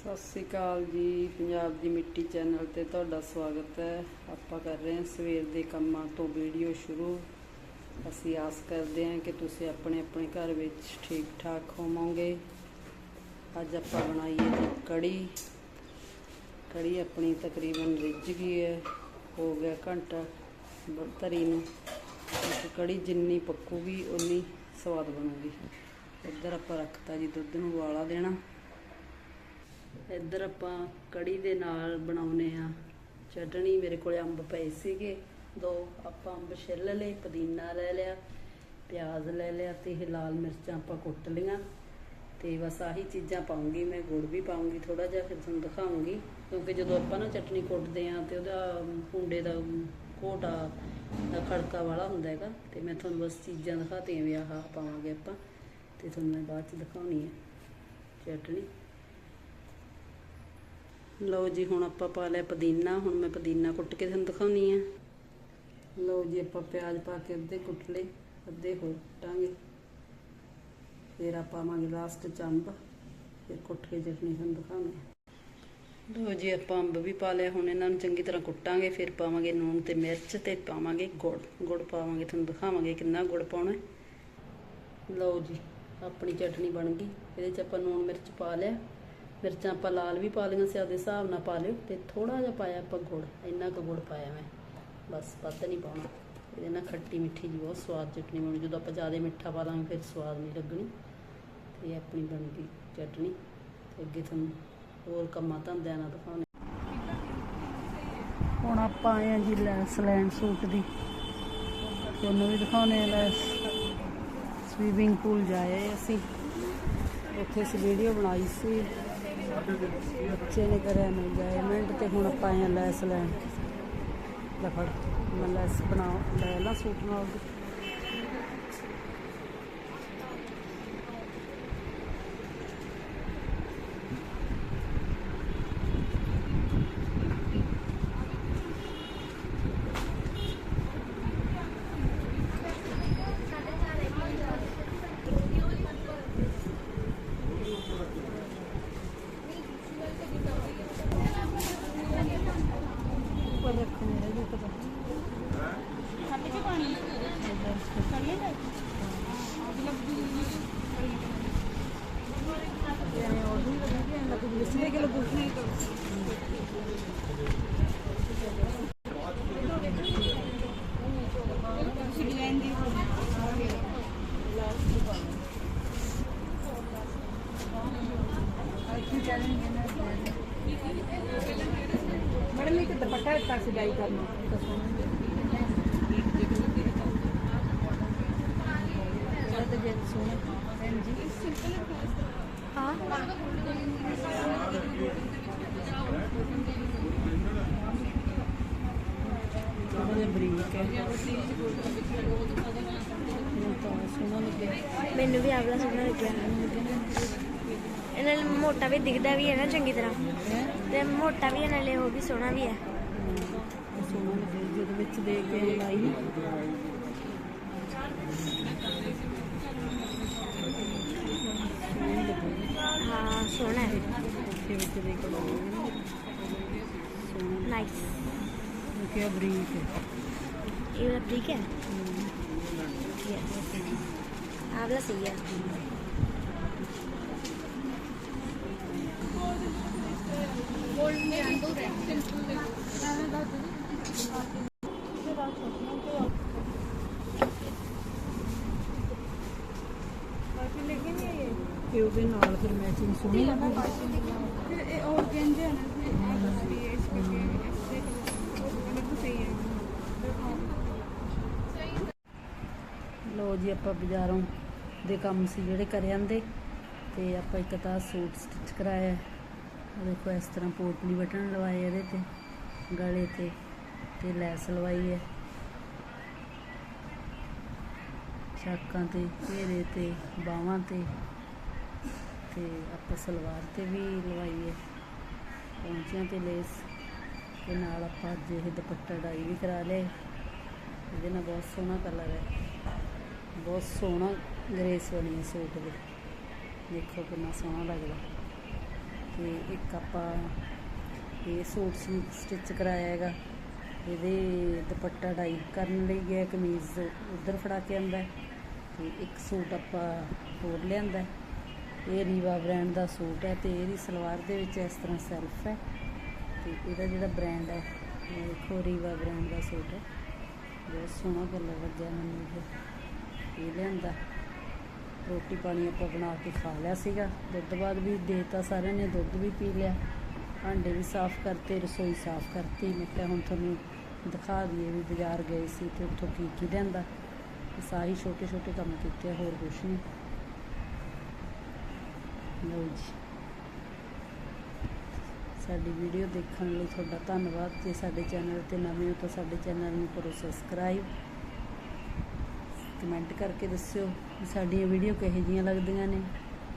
ਸਤਿ ਸ੍ਰੀ ਅਕਾਲ ਜੀ, ਪੰਜਾਬ ਦੀ ਮਿੱਟੀ ਚੈਨਲ ਤੇ ਤੁਹਾਡਾ ਸਵਾਗਤ ਹੈ। ਆਪਾਂ ਕਰ ਰਹੇ ਹਾਂ ਸਵੇਰ ਦੇ ਕੰਮਾਂ ਤੋਂ ਵੀਡੀਓ ਸ਼ੁਰੂ। ਅਸੀਂ ਆਸ ਕਰਦੇ ਹਾਂ ਕਿ ਤੁਸੀਂ ਆਪਣੇ ਆਪਣੇ ਘਰ ਵਿੱਚ ਠੀਕ ਠਾਕ ਹੋਵੋਗੇ। ਅੱਜ ਆਪਾਂ ਬਣਾਈਏ ਜੀ ਕੜੀ। ਕੜੀ ਆਪਣੀ ਤਕਰੀਬਨ ਰਿੱਝ ਗਈ ਹੈ। ਹੋ ਗਿਆ ਘੰਟਾ ਬ- ਧਰੀ ਨੂੰ ਕੜੀ ਜਿੰਨੀ ਪੱਕੂਗੀ ਉਨੀ ਸਵਾਦ ਬਣੂਗੀ। ਇੱਧਰ ਆਪਾਂ ਰੱਖਤਾ ਜੀ ਦੁੱਧ ਨੂੰ ਉਬਾਲਾ ਦੇਣਾ। ਇੱਧਰ ਆਪਾਂ ਕੜੀ ਦੇ ਨਾਲ ਬਣਾਉਨੇ ਆ। ਚਟਣੀ ਮੇਰੇ ਕੋਲੇ ਅੰਬ ਪਏ ਸੀਗੇ। ਦੋ ਆਪਾਂ ਅੰਬ ਛਿੱਲ ਲਏ, ਪੁਦੀਨਾ ਲੈ ਲਿਆ, ਪਿਆਜ਼ ਲੈ ਲਿਆ ਤੇ ਇਹ ਲਾਲ ਮਿਰਚਾਂ ਆਪਾਂ ਕੁੱਟ ਲਈਆਂ। ਤੇ ਬਸ ਆਹੀ ਚੀਜ਼ਾਂ ਪਾਉਂਗੀ ਮੈਂ, ਗੁੜ ਵੀ ਪਾਉਂਗੀ ਥੋੜਾ ਜਿਹਾ, ਫਿਰ ਤੁਹਾਨੂੰ ਦਿਖਾਉਂਗੀ। ਕਿਉਂਕਿ ਜਦੋਂ ਆਪਾਂ ਨਾ ਚਟਣੀ ਕੁੱਟਦੇ ਆ ਤੇ ਉਹਦਾ ਕੁੰਡੇ ਦਾ ਕੋਟਾ ਦਾ ਖੜਕਾ ਵਾਲਾ ਹੁੰਦਾ ਹੈਗਾ, ਤੇ ਮੈਂ ਤੁਹਾਨੂੰ ਬਸ ਚੀਜ਼ਾਂ ਦਿਖਾਤੀਆਂ ਵੀ ਆਹ ਪਾਵਾਂਗੇ ਆਪਾਂ। ਤੇ ਤੁਹਾਨੂੰ ਮੈਂ ਬਾਅਦ ਚ ਦਿਖਾਉਣੀ ਹੈ ਚਟਣੀ। ਲਓ ਜੀ, ਹੁਣ ਆਪਾਂ ਪਾ ਲਿਆ ਪੁਦੀਨਾ, ਹੁਣ ਮੈਂ ਪੁਦੀਨਾ ਕੁੱਟ ਕੇ ਤੁਹਾਨੂੰ ਦਿਖਾਉਣੀ ਆ। ਲਓ ਜੀ, ਆਪਾਂ ਪਿਆਜ਼ ਪਾ ਕੇ ਅੱਧੇ ਕੁੱਟ ਲਏ, ਅੱਧੇ ਹੋਰ ਕੁੱਟਾਂਗੇ। ਫਿਰ ਆਪਾਂ ਪਾਵਾਂਗੇ ਲਾਸਟ ਚ ਅੰਬ ਫਿਰ ਕੁੱਟ ਕੇ ਚਟਨੀ ਤੁਹਾਨੂੰ ਦਿਖਾਉਣੀ ਲਓ ਜੀ, ਆਪਾਂ ਅੰਬ ਵੀ ਪਾ ਲਿਆ, ਹੁਣ ਇਹਨਾਂ ਨੂੰ ਚੰਗੀ ਤਰ੍ਹਾਂ ਕੁੱਟਾਂਗੇ, ਫਿਰ ਪਾਵਾਂਗੇ ਨੂਣ ਤੇ ਮਿਰਚ ਤੇ ਪਾਵਾਂਗੇ ਗੁੜ। ਗੁੜ ਪਾਵਾਂਗੇ, ਤੁਹਾਨੂੰ ਦਿਖਾਵਾਂਗੇ ਕਿੰਨਾ ਗੁੜ ਪਾਉਣਾ ਲਓ ਜੀ, ਆਪਣੀ ਚਟਨੀ ਬਣ ਗਈ। ਇਹਦੇ ਚ ਆਪਾਂ ਨੂਣ ਮਿਰਚ ਪਾ ਲਿਆ। ਮਿਰਚਾਂ ਆਪਾਂ ਲਾਲ ਵੀ ਪਾ ਲਈਆਂ ਸੀ, ਆਪਦੇ ਹਿਸਾਬ ਨਾਲ ਪਾ ਲਿਓ ਤੇ ਥੋੜਾ ਜਿਹਾ ਪਾਇਆ ਆਪਾਂ ਗੁੜ, ਇੰਨਾ ਕੁ ਗੁੜ ਪਾਇਆ ਮੈਂ। ਬਸ, ਵੱਧ ਨਹੀਂ ਪਾਉਣਾ। ਇਹਦੇ ਨਾਲ ਖੱਟੀ ਮਿੱਠੀ ਜੀ ਬਹੁਤ ਸਵਾਦ ਚਟਣੀ ਬਣੂ, ਜਦੋਂ ਆਪਾਂ ਜ਼ਿਆਦਾ ਮਿੱਠਾ ਪਾ ਲਾਂਗੇ ਫਿਰ ਸਵਾਦ ਨਹੀਂ ਲੱਗਣੀ। ਤੇ ਆਪਣੀ ਬਣ ਗਈ ਚਟਣੀ ਤੇ ਅੱਗੇ ਤੁਹਾਨੂੰ ਹੋਰ ਕੰਮਾਂ ਧੰਦਿਆਂ ਨਾਲ ਦਿਖਾਉਣੇ। ਹੁਣ ਆਪਾਂ ਆਏ ਆ ਜੀ ਲੈਸ, ਲੈਣ ਸੂਟ ਦੀ। ਤੁਹਾਨੂੰ ਵੀ ਦਿਖਾਉਣੇ ਆ ਲੈਸ। ਸਵੀਮਿੰਗ ਪੂਲ ਜਾਏ ਅਸੀਂ। ਉੱਥੇ ਅਸੀਂ ਵੀਡੀਓ ਬਣਾਈ ਸੀ। ਬੱਚੇ ਨੇ ਕਰਿਆ ਇੰਜੋਇਮੈਂਟ ਤੇ ਹੁਣ ਆਪਾਂ ਆਏ ਆ ਲੈਸ ਲੈਣ। ਲੈ ਫੜ। ਮੈਂ ਲੈਸ ਬਣਾ ਲੈ ਲਾ ਸੂਟ ਨਾਲ ਦੀ ਉੱਪਰ ਰੱਖਣੇ ਹੈ ਜੀ ਪਤਾ ਖਾਤੇ ਚ ਪਾਣੀ ਕਰੀਏ ਤਾਂ ਐਂ ਹੋਰ ਵੀ ਵਧੀਆ ਐਂ ਲੱਗੂ ਜਿਸਨੇ ਕਿ ਲੱਗੂ ਤੁਸੀਂ ਡਿਜ਼ਾਈਨ ਦੀ ਮੈਡਮ ਇੱਕ ਦੁਪੱਟਾ ਦਿੱਤਾ ਸਿਲਾਈ ਕਰਨਾ ਇਹ ਤਾਂ ਜੇ ਸੋਹਣਾ ਭੈਣ ਜੀ ਹਾਂ ਥੋੜਾ ਬਰੀਕ ਹੈ ਮੈਨੂੰ ਤਾਂ ਸੋਹਣਾ ਲੱਗਿਆ ਮੈਨੂੰ ਵੀ ਆਵਲਾ ਸੋਹਣਾ ਲੱਗਿਆ। ਇਹਨਾਂ ਨਾਲ ਮੋਟਾ ਵੀ ਦਿਖਦਾ ਵੀ ਹੈ ਨਾ ਚੰਗੀ ਤਰ੍ਹਾਂ। ਹੈ ਤੇ ਮੋਟਾ ਵੀ ਇਹਨਾਂ ਲਈ ਉਹ ਵੀ ਸੋਹਣਾ ਵੀ ਹੈ। ਸੋਹਣਾ ਲੱਗਿਆ ਜਿਹਦੇ ਵਿੱਚ ਦੇ ਕੇ ਲਾਈ ਸੋਹਣੀ ਲੱਗੀ ਹਾਂ ਸੋਹਣਾ ਹੈ ਕੋਠੇ ਵਿੱਚ ਦੇ ਕੇ ਲਾਈ ਸੋਹਣਾ ਨਾਈਸ ਲੱਗਿਆ ਬਰੀਕ ਹੈ ਇਹ ਵਾਲਾ ਠੀਕ ਹੈ ਯੈਸ ਆਵਲਾ ਸਹੀ ਹੈ ਤੇ ਉਹਦੇ ਨਾਲ ਫਿਰ ਮੈਚਿੰਗ ਸੋਹਣੀ ਲੱਗੂਗੀ ਇਹ ਔਰਗੈਂਜਾ ਹੈ ਨਾ ਇਸ ਲਈ ਇਸ ਕਰਕੇ ਇਸ ਬਿਲਕੁਲ ਸਹੀ ਹੈ। ਲੋ ਜੀ ਆਪਾਂ ਬਾਜ਼ਾਰੋਂ ਦੇ ਕੰਮ ਸੀ ਜਿਹੜੇ ਕਰ ਜਾਂਦੇ ਤੇ ਆਪਾਂ ਇੱਕ ਤਾਂ ਸੂਟ ਸਟਿਚ ਕਰਾਇਆ। ਆਹ ਦੇਖੋ ਇਸ ਤਰ੍ਹਾਂ ਪੋਟਲੀ ਬਟਨ ਲਵਾਏ ਇਹਦੇ ਤੇ ਗਲੇ ਤੇ ਤੇ ਲੈਸ ਲਵਾਈ ਹੈ। ਚਾਕਾਂ ਤੇ ਘੇਰੇ ਤੇ ਬਾਹਾਂ ਤੇ। ਤੇ ਆਪਾਂ ਸਲਵਾਰ ਤੇ ਵੀ ਲਵਾਈ ਹੈ ਪੌਂਚਿਆਂ ਤੇ ਲੇਸ ਅਤੇ ਨਾਲ ਆਪਾਂ ਅੱਜ ਇਹ ਦੁਪੱਟਾ ਡਾਈ ਵੀ ਕਰਾ ਲਏ ਇਹਦੇ ਨਾਲ ਬਹੁਤ ਸੋਹਣਾ ਕਲਰ ਹੈ। ਬਹੁਤ ਸੋਹਣਾ ਗ੍ਰੇਸ ਬਣੀ ਹੈ ਸੂਟ ਦੇ। ਦੇਖੋ ਕਿੰਨਾ ਸੋਹਣਾ ਲੱਗਦਾ। ਤੇ ਇੱਕ ਆਪਾਂ ਇਹ ਸੂਟ ਸਟਿਚ ਕਰਾਇਆ ਹੈਗਾ। ਇਹਦੇ ਦੁਪੱਟਾ ਡਾਈ ਕਰਨ ਲਈ ਗਿਆ ਕਮੀਜ਼ ਉਧਰ ਫੜਾ ਕੇ ਆਂਦਾ ਹੈ। ਤੇ ਇੱਕ ਸੂਟ ਆਪਾਂ ਹੋਰ ਲਿਆਂਦਾ ਇਹ ਰੀਵਾ ਬ੍ਰਾਂਡ ਦਾ ਸੂਟ ਹੈ ਤੇ ਇਹਦੀ ਸਲਵਾਰ ਦੇ ਵਿੱਚ ਇਸ ਤਰ੍ਹਾਂ ਸੈਲਫ ਹੈ ਤੇ ਇਹਦਾ ਜਿਹੜਾ ਬ੍ਰਾਂਡ ਹੈ, ਇਹ ਦੇਖੋ ਰੀਵਾ ਬ੍ਰਾਂਡ ਦਾ ਸੂਟ ਹੈ। ਬਹੁਤ ਸੋਹਣਾ ਕਲਰ ਲੱਗਿਆ ਮੈਨੂੰ ਇਹ। ਇਹ ਲਿਆਂਦਾ। ਰੋਟੀ ਪਾਣੀ ਆਪਾਂ ਬਣਾ ਕੇ ਖਾ ਲਿਆ ਸੀਗਾ। ਦੁੱਧ ਬਾਅਦ ਵੀ ਦੇਤਾ ਸਾਰਿਆਂ ਨੇ, ਦੁੱਧ ਵੀ ਪੀ ਲਿਆ। ਭਾਂਡੇ ਵੀ ਸਾਫ਼ ਕਰਤੇ, ਰਸੋਈ ਸਾਫ਼ ਕਰਤੀ। ਮੈਂ ਕਿਹਾ ਹੁਣ ਤੁਹਾਨੂੰ ਦਿਖਾ ਦਈਏ ਵੀ ਬਾਜ਼ਾਰ ਗਏ ਸੀ ਤੇ ਉੱਥੋਂ ਕੀ ਕੀ ਲਿਆਂਦਾ। ਬਸ ਆਹੀ ਛੋਟੇ ਛੋਟੇ ਕੰਮ ਕੀਤੇ, ਹੋਰ ਕੁਛ ਨਹੀਂ। ਲਓ ਜੀ। ਸਾਡੀ ਵੀਡੀਓ ਦੇਖਣ ਲਈ ਤੁਹਾਡਾ ਧੰਨਵਾਦ। ਜੇ ਸਾਡੇ ਚੈਨਲ ਤੇ ਨਵੇਂ ਹੋ ਤਾਂ ਸਾਡੇ ਚੈਨਲ ਨੂੰ ਕਰੋ ਸਬਸਕ੍ਰਾਈਬ। ਕਮੈਂਟ ਕਰਕੇ ਦੱਸਿਓ ਵੀ ਸਾਡੀਆਂ ਵੀਡੀਓ ਕਿਹੋ ਜਿਹੀਆਂ ਲੱਗਦੀਆਂ ਨੇ।